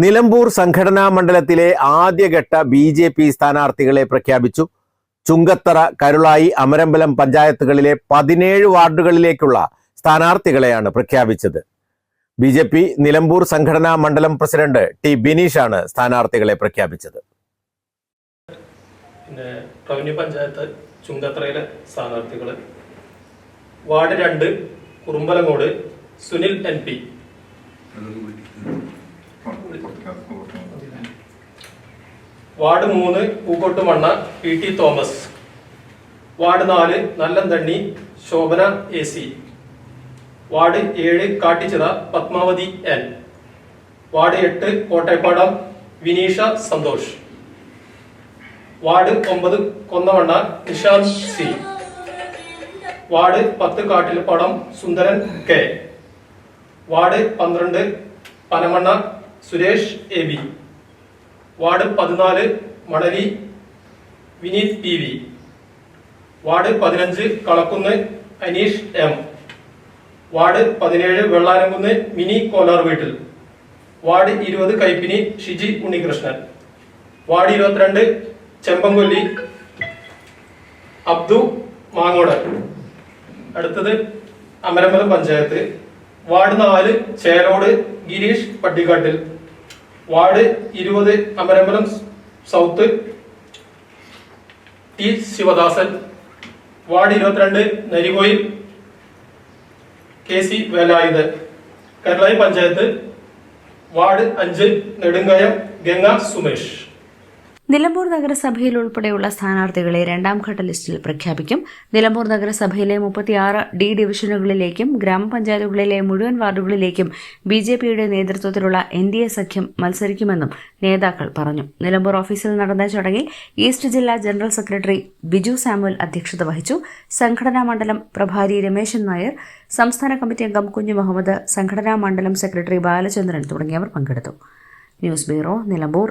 Nilambur സംഘടനാ മണ്ഡലത്തിലെ ആദ്യഘട്ട ബി ജെ പി സ്ഥാനാർത്ഥികളെ പ്രഖ്യാപിച്ചു. ചുങ്കത്തറ കരുളായി അമരമ്പലം പഞ്ചായത്തുകളിലെ പതിനേഴ് വാർഡുകളിലേക്കുള്ള സ്ഥാനാർത്ഥികളെയാണ് പ്രഖ്യാപിച്ചത്. ബി ജെ പി നിലമ്പൂർ സംഘടനാ മണ്ഡലം പ്രസിഡന്റ് ടി ബിനീഷ് ആണ് സ്ഥാനാർത്ഥികളെ പ്രഖ്യാപിച്ചത്. പിന്നെ റവന്യൂ പഞ്ചായത്ത് ചുങ്കത്തറയിലെ സ്ഥാനാർത്ഥികൾ വാർഡ് രണ്ട് Kurumbalangode Sunil N P. Ward മൂന്ന് Pookottumanna P T Thomas. Ward നാല് Nallanthanni Shobhana A C. Ward ഏഴ് കാട്ടിച്ചിറ പത്മാവതി എൻ. വാർഡ് എട്ട് കോട്ടയപ്പാടം വിനീഷ സന്തോഷ്. വാർഡ് ഒമ്പത് കൊന്നവണ്ണ നിഷാന്ത് സി. വാർഡ് പത്ത് കാട്ടിൽപ്പാടം സുന്ദരൻ കെ. വാർഡ് പന്ത്രണ്ട് Panamanna Suresh A B ward പതിനാല് Manali Vineeth P V. Ward പതിനഞ്ച് Kalakkunnu Aneesh M. Ward പതിനേഴ് വെള്ളാരംകുന്ന് മിനി കോലാർ വീട്ടിൽ. വാർഡ് ഇരുപത് കൈപ്പിനി ഷിജി ഉണ്ണികൃഷ്ണൻ. വാർഡ് ഇരുപത്തിരണ്ട് ചെമ്പങ്കൊല്ലി അബ്ദു മാങ്ങോട് അടുത്തത് അമരമ്പലം പഞ്ചായത്ത്. വാർഡ് നാല് ചേലോട് ഗിരീഷ് പട്ടിക്കാട്ടിൽ. വാർഡ് ഇരുപത് Amarambalam south T Sivadasan. Ward ഇരുപത്തിരണ്ട് Narikoyil K C Velayudhan. Karulai panchayat. Ward അഞ്ച് നെടുങ്കയം ഗംഗ സുമേഷ്. നിലമ്പൂർ നഗരസഭയിൽ ഉൾപ്പെടെയുള്ള സ്ഥാനാർത്ഥികളെ രണ്ടാം ഘട്ട ലിസ്റ്റിൽ പ്രഖ്യാപിക്കും. നിലമ്പൂർ നഗരസഭയിലെ മുപ്പത്തിയാറ് ഡി ഡിവിഷനുകളിലേക്കും ഗ്രാമപഞ്ചായത്തുകളിലെ മുഴുവൻ വാർഡുകളിലേക്കും ബി ജെ പിയുടെ നേതൃത്വത്തിലുള്ള എൻ ഡി എ സഖ്യം മത്സരിക്കുമെന്നും നേതാക്കൾ പറഞ്ഞു. നിലമ്പൂർ ഓഫീസിൽ നടന്ന ചടങ്ങിൽ ഈസ്റ്റ് ജില്ലാ ജനറൽ സെക്രട്ടറി ബിജു സാമുവൽ അധ്യക്ഷത വഹിച്ചു. സംഘടനാ മണ്ഡലം പ്രഭാരി രമേശൻ നായർ സംസ്ഥാന കമ്മിറ്റി അംഗം കുഞ്ഞു മുഹമ്മദ് സംഘടനാ മണ്ഡലം സെക്രട്ടറി ബാലചന്ദ്രൻ തുടങ്ങിയവർ പങ്കെടുത്തു. News bureau Nilambur.